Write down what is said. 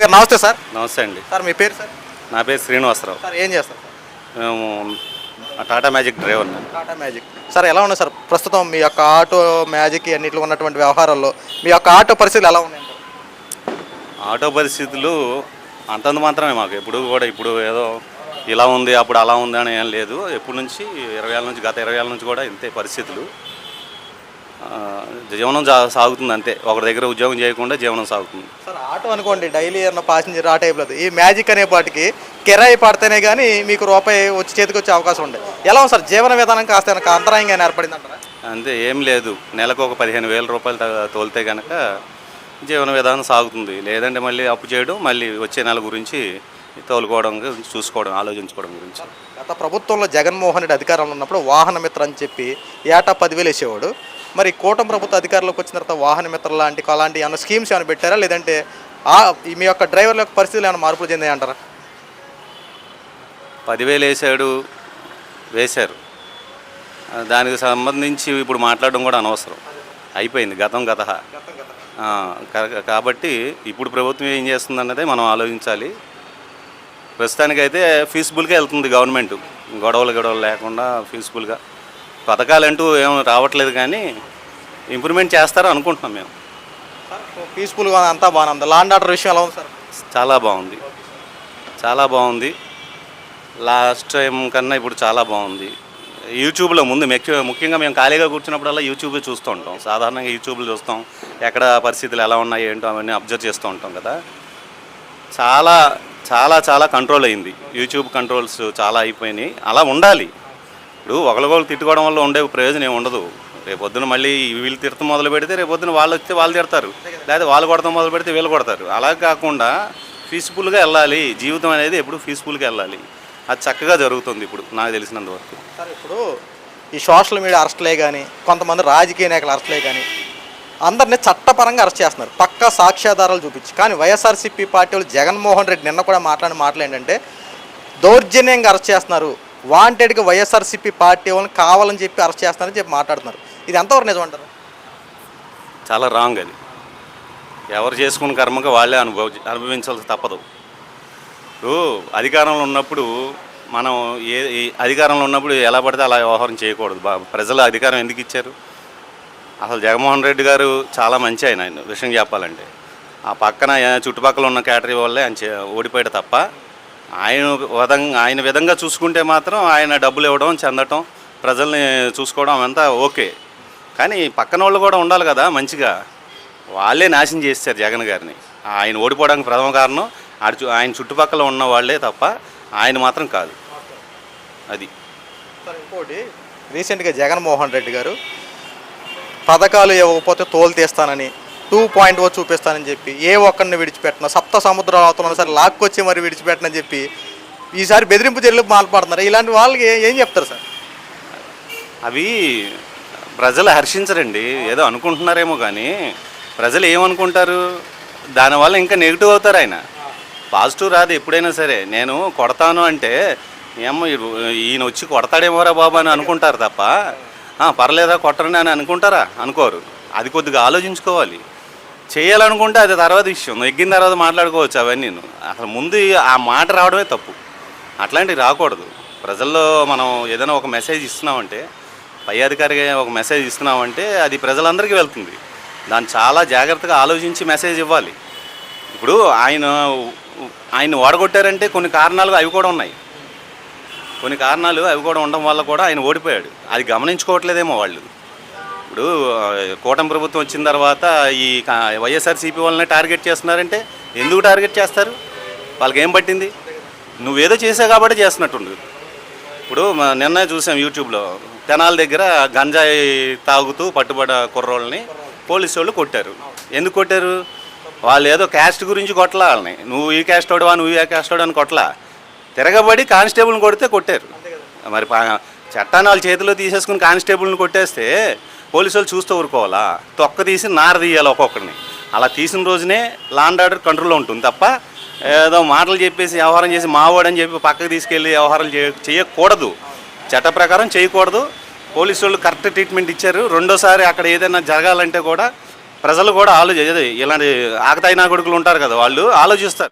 గారు నమస్తే సార్. నమస్తే అండి. సార్ మీ పేరు సార్? నా పేరు శ్రీనివాసరావు. సార్ ఏం చేస్తారు మేము Tata magic driver Tata magic. Sir ఎలా ఉన్నాయి సార్? ప్రస్తుతం మీ యొక్క ఆటో మ్యాజిక్ అన్నింటిలో ఉన్నటువంటి వ్యవహారాల్లో మీ యొక్క ఆటో పరిస్థితులు ఎలా ఉన్నాయి? ఆటో పరిస్థితులు అంతంత మాత్రమే మాకు. ఎప్పుడు కూడా ఇప్పుడు ఏదో ఇలా ఉంది అప్పుడు అలా ఉంది అని ఏం లేదు. ఎప్పటి నుంచి? ఇరవై ఏళ్ళ నుంచి గత ఇరవై ఏళ్ళ నుంచి కూడా ఇంతే పరిస్థితులు. జీవనం సాగుతుంది అంతే. ఒకరి దగ్గర ఉద్యోగం చేయకుండా జీవనం సాగుతుంది. సార్ ఆటో అనుకోండి డైలీ ఏమన్నా ప్యాసింజర్ ఆ టైప్లో ఈ మ్యాజిక్ అనే పాటికి కిరాయి పడితేనే కానీ మీకు రూపాయి వచ్చి చేతికి వచ్చే అవకాశం ఉంది ఎలా ఉంది సార్? జీవన విధానం కాస్త అంతరాయంగా ఏర్పడింది అంటారా అంతే ఏం లేదు. నెలకు ఒక పదిహేను వేల రూపాయలు తోలితే కనుక జీవన విధానం సాగుతుంది. లేదంటే మళ్ళీ అప్పు చేయడం మళ్ళీ వచ్చే నెల గురించి తోలుకోవడం గురించి చూసుకోవడం ఆలోచించుకోవడం గురించి. గత ప్రభుత్వంలో జగన్మోహన్ రెడ్డి అధికారంలో ఉన్నప్పుడు వాహన మిత్ర అని చెప్పి ఏటా పదివేలు వేసేవాడు. మరి కూటమి ప్రభుత్వ అధికారంలోకి వచ్చిన తర్వాత వాహన మిత్రలు లాంటి అలాంటి ఏమైనా స్కీమ్స్ ఏమైనా పెట్టారా? లేదంటే ఆ మీ యొక్క డ్రైవర్ల యొక్క పరిస్థితులు ఏమైనా మార్పులు చెందాయి అంటారా? పదివేలు వేసాడు వేశారు. దానికి సంబంధించి ఇప్పుడు మాట్లాడడం కూడా అనవసరం. అయిపోయింది గతం గత. కాబట్టి ఇప్పుడు ప్రభుత్వం ఏం చేస్తుంది అన్నదే మనం ఆలోచించాలి. ప్రస్తుతానికైతే పీస్ఫుల్గా వెళ్తుంది గవర్నమెంట్. గొడవలు గొడవలు లేకుండా పీస్ఫుల్గా పథకాలంటూ ఏం రావట్లేదు కానీ ఇంప్రూవ్మెంట్ చేస్తారో అనుకుంటున్నాం మేము. పీస్ఫుల్గా అంతా బాగానే ఉంది. లాండ్ ఆర్డర్ విషయం ఎలా ఉంది సార్? చాలా బాగుంది. చాలా బాగుంది. లాస్ట్ టైం కన్నా ఇప్పుడు చాలా బాగుంది. యూట్యూబ్లో ముందు ముఖ్య ముఖ్యంగా మేము ఖాళీగా కూర్చున్నప్పుడల్లా యూట్యూబ్ చూస్తూ ఉంటాం. సాధారణంగా యూట్యూబ్లో చూస్తాం. ఎక్కడ పరిస్థితులు ఎలా ఉన్నాయి ఏంటో అవన్నీ అబ్జర్వ్ చేస్తూ ఉంటాం కదా. చాలా చాలా చాలా కంట్రోల్ అయింది. యూట్యూబ్ కంట్రోల్స్ చాలా అయిపోయినాయి. అలా ఉండాలి. ఇప్పుడు ఒకరికొకరు తిట్టుకోవడం వల్ల ఉండే ప్రయోజనం ఏమి ఉండదు. రేపొద్దున మళ్ళీ వీళ్ళు తిడతం మొదలు పెడితే రేపొద్దున వాళ్ళు వస్తే వాళ్ళు తిడతారు. లేదా వాళ్ళు కొడతాం మొదలు పెడితే వీళ్ళు కొడతారు. అలా కాకుండా పీస్ఫుల్గా వెళ్ళాలి. జీవితం అనేది ఎప్పుడు పీస్ఫుల్గా వెళ్ళాలి. అది చక్కగా జరుగుతుంది ఇప్పుడు నాకు తెలిసినంత వరకు. సార్ ఇప్పుడు ఈ సోషల్ మీడియా అరెస్ట్లే కానీ కొంతమంది రాజకీయ నాయకుల అరెస్ట్లే కానీ అందరినీ చట్టపరంగా అరెస్ట్ చేస్తున్నారు. పక్కా సాక్ష్యాధారాలు చూపించి. కానీ వైఎస్ఆర్సీపీ పార్టీ వాళ్ళు జగన్మోహన్ రెడ్డి నిన్న కూడా మాట్లాడిన మాటలు ఏంటంటే దౌర్జన్యంగా అరెస్ట్ చేస్తున్నారు. వాంటెడ్గా వైఎస్ఆర్సీపీ పార్టీ వాళ్ళని కావాలని చెప్పి అరెస్ట్ చేస్తారని చెప్పి మాట్లాడుతున్నారు. ఇది ఎంతవరకు నిజం అంటారు? చాలా రాంగ్ అది. ఎవరు చేసుకున్న కర్మగా వాళ్ళే అనుభవ అనుభవించాల్సి తప్పదు. ఇప్పుడు అధికారంలో ఉన్నప్పుడు మనం ఏ అధికారంలో ఉన్నప్పుడు ఎలా పడితే అలా వ్యవహారం చేయకూడదు. ప్రజలు అధికారం ఎందుకు ఇచ్చారు? అసలు జగన్మోహన్ రెడ్డి గారు చాలా మంచి ఆయన విషయం చెప్పాలంటే. ఆ పక్కన చుట్టుపక్కల ఉన్న కేటరీ వాళ్ళే ఆయన ఓడిపోయాడు తప్ప ఆయన విధంగా ఆయన విధంగా చూసుకుంటే మాత్రం ఆయన డబ్బులు ఇవ్వడం చెందటం ప్రజల్ని చూసుకోవడం అంతా ఓకే. కానీ పక్కన వాళ్ళు కూడా ఉండాలి కదా మంచిగా. వాళ్ళే నాశనం చేశారు జగన్ గారిని. ఆయన ఓడిపోవడానికి ప్రథమ కారణం ఆడ ఆయన చుట్టుపక్కల ఉన్న వాళ్ళే తప్ప ఆయన మాత్రం కాదు. అది. ఇంకోటి రీసెంట్గా జగన్మోహన్ రెడ్డి గారు పథకాలు ఇవ్వకపోతే తోలు తీస్తానని టూ పాయింట్ ఓ చూపిస్తానని చెప్పి ఏ ఒక్కరిని విడిచిపెట్టిన సప్త సముద్రాలు అవుతున్నా సరే లాక్కొచ్చి మరి విడిచిపెట్టనని చెప్పి ఈసారి బెదిరింపు చర్యలకు మాల్పడుతున్నారు ఇలాంటి వాళ్ళకి ఏం చెప్తారు సార్? అవి ప్రజలు హర్షించరండి. ఏదో అనుకుంటున్నారేమో కానీ ప్రజలు ఏమనుకుంటారు? దానివల్ల ఇంకా నెగిటివ్ అవుతారు ఆయన. పాజిటివ్ రాదు ఎప్పుడైనా సరే. నేను కొడతాను అంటే ఏమో ఈయన వచ్చి కొడతాడేమోరా బాబు అని అనుకుంటారు తప్ప పర్లేదా కొట్టరని అని అనుకుంటారా? అనుకోరు. అది కొద్దిగా ఆలోచించుకోవాలి. చేయాలనుకుంటే అది తర్వాత విషయం. ఎగ్గిన తర్వాత మాట్లాడుకోవచ్చు అవన్నీ. అసలు ముందు ఆ మాట రావడమే తప్పు. అట్లాంటివి రాకూడదు. ప్రజల్లో మనం ఏదైనా ఒక మెసేజ్ ఇస్తున్నామంటే పై అధికారికి ఒక మెసేజ్ ఇస్తున్నామంటే అది ప్రజలందరికీ వెళ్తుంది. దాన్ని చాలా జాగ్రత్తగా ఆలోచించి మెసేజ్ ఇవ్వాలి. ఇప్పుడు ఆయన ఆయన ఓడగొట్టారంటే కొన్ని కారణాలు అవి కూడా ఉన్నాయి. కొన్ని కారణాలు అవి కూడా ఉండడం వల్ల కూడా ఆయన ఓడిపోయాడు. అది గమనించుకోవట్లేదేమో వాళ్ళు. ఇప్పుడు కూటమి ప్రభుత్వం వచ్చిన తర్వాత ఈ వైఎస్ఆర్సీపీ వాళ్ళని టార్గెట్ చేస్తున్నారంటే ఎందుకు టార్గెట్ చేస్తారు? వాళ్ళకి ఏం పట్టింది? నువ్వేదో చేసావు కాబట్టి చేస్తున్నట్టుండు. ఇప్పుడు నిన్న చూసాం యూట్యూబ్లో తెనాల దగ్గర గంజాయి తాగుతూ పట్టుబడ కుర్రోళ్ళని పోలీసు వాళ్ళు కొట్టారు. ఎందుకు కొట్టారు? వాళ్ళు ఏదో క్యాస్ట్ గురించి కొట్టలా వాళ్ళని. నువ్వు ఈ క్యాస్ట్ వాడువా నువ్వు ఈ క్యాస్ట్ వాడు అని కొట్టలా. తిరగబడి కానిస్టేబుల్ని కొడితే కొట్టారు. మరి చట్టాన్ని వాళ్ళ చేతిలో తీసేసుకుని కానిస్టేబుల్ని కొట్టేస్తే పోలీసు వాళ్ళు చూస్తూ ఊరుకోవాలా? తొక్క తీసి నార తీయాలి ఒక్కొక్కరిని అలా తీసిన రోజునే లాండ్ ఆర్డర్ కంట్రోల్లో ఉంటుంది తప్ప ఏదో మాటలు చెప్పేసి వ్యవహారం చేసి మావాడని చెప్పి పక్కకు తీసుకెళ్ళి వ్యవహారాలు చేయ చేయకూడదు. చట్ట ప్రకారం చేయకూడదు. పోలీసు వాళ్ళు కరెక్ట్ ట్రీట్మెంట్ ఇచ్చారు. రెండోసారి అక్కడ ఏదైనా జరగాలంటే కూడా ప్రజలు కూడా ఆలోచి ఇలాంటి ఆకతాయి నా కొడుకులు ఉంటారు కదా వాళ్ళు ఆలోచిస్తారు.